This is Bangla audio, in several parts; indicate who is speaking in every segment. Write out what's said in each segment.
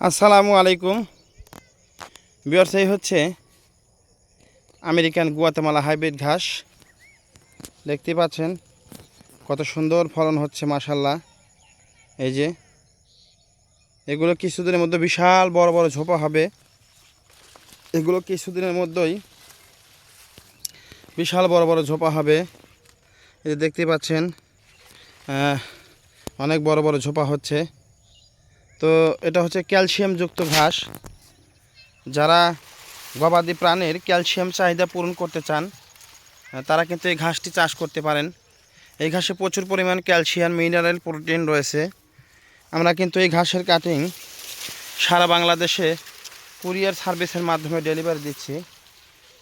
Speaker 1: আসসালামু আলাইকুম। বিয়ার্স, এই হচ্ছে আমেরিকান গুয়াতেমালা হাইব্রিড ঘাস। দেখতে পাচ্ছেন কত সুন্দর ফলন হচ্ছে মাসাল্লাহ এই যে, এগুলো কিছুদিনের মধ্যে বিশাল বড় বড় ঝোপা হবে। এগুলো কিছুদিনের মধ্যেই বিশাল বড় বড় ঝোপা হবে। এই যে, দেখতে পাচ্ছেন অনেক বড় বড় ঝোপা হচ্ছে। তো এটা হচ্ছে ক্যালসিয়ামযুক্ত ঘাস। যারা গবাদি প্রাণীর ক্যালসিয়াম চাহিদা পূরণ করতে চান তারা কিন্তু এই ঘাসটি চাষ করতে পারেন। এই ঘাসে প্রচুর পরিমাণ ক্যালসিয়াম, মিনারেল প্রোটিন রয়েছে। আমরা কিন্তু এই ঘাসের কাটিং সারা বাংলাদেশে কুরিয়ার সার্ভিসের মাধ্যমে ডেলিভারি দিচ্ছি।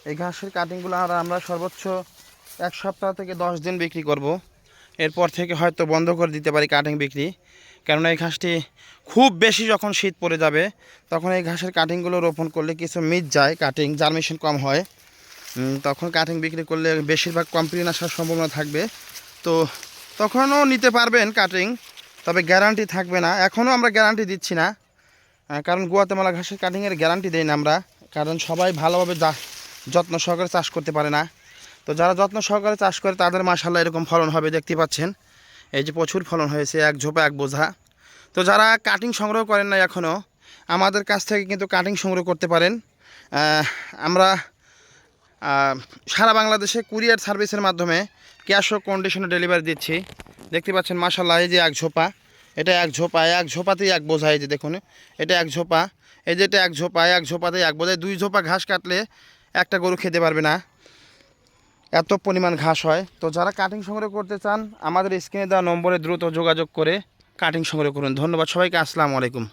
Speaker 1: এই ঘাসের কাটিংগুলো আমরা সর্বোচ্চ এক সপ্তাহ থেকে দশ দিন বিক্রি করব। এরপর থেকে হয়তো বন্ধ করে দিতে পারি কাটিং বিক্রি। কেননা এই ঘাসটি খুব বেশি যখন শীত পড়ে যাবে, তখন এই ঘাসের কাটিংগুলো রোপণ করলে কিছু মিট যায় কাটিং জার্মেশন কম হয়। তখন কাটিং বিক্রি করলে বেশিরভাগ কমপ্লেন আসার সম্ভাবনা থাকবে। তো তখনও নিতে পারবেন কাটিং তবে গ্যারান্টি থাকবে না। এখনও আমরা গ্যারান্টি দিচ্ছি না। কারণ গুয়াতেমালা ঘাসের কাটিংয়ের গ্যারান্টি দেই না আমরা, কারণ সবাই ভালোভাবে যত্ন সহকারে চাষ করতে পারে না। তো যারা যত্ন সহকারে চাষ করে, তাদের মাসাল্লাহ এরকম ফলন হবে, দেখতে পাচ্ছেন। এই যে প্রচুর ফলন হয়েছে, এক ঝোপা এক বোঝা। তো যারা কাটিং সংগ্রহ করেন না এখনও আমাদের কাছ থেকে কিন্তু কাটিং সংগ্রহ করতে পারেন। আমরা সারা বাংলাদেশে কুরিয়ার সার্ভিসের মাধ্যমে ক্যাশ ও কন্ডিশনে ডেলিভারি দিচ্ছি। দেখতে পাচ্ছেন মাসাল্লাহ এই যে এক ঝোপা। এটা এক ঝোপা, এক ঝোপাতেই এক বোঝা, এই যে দেখুন। এটা এক ঝোপা, এই যে এটা এক ঝোপা, এক ঝোপাতেই এক বোঝায় দুই ঝোপা ঘাস কাটলে একটা গরু খেতে পারবে না। এত পরিমাণ ঘাস হয়। তো যারা কাটিং সংগ্রহ করতে চান, আমাদের স্ক্রিনে দেওয়া নম্বরে দ্রুত যোগাযোগ করে কাটিং সংগ্রহ করুন। ধন্যবাদ সবাইকে, আসসালামু আলাইকুম।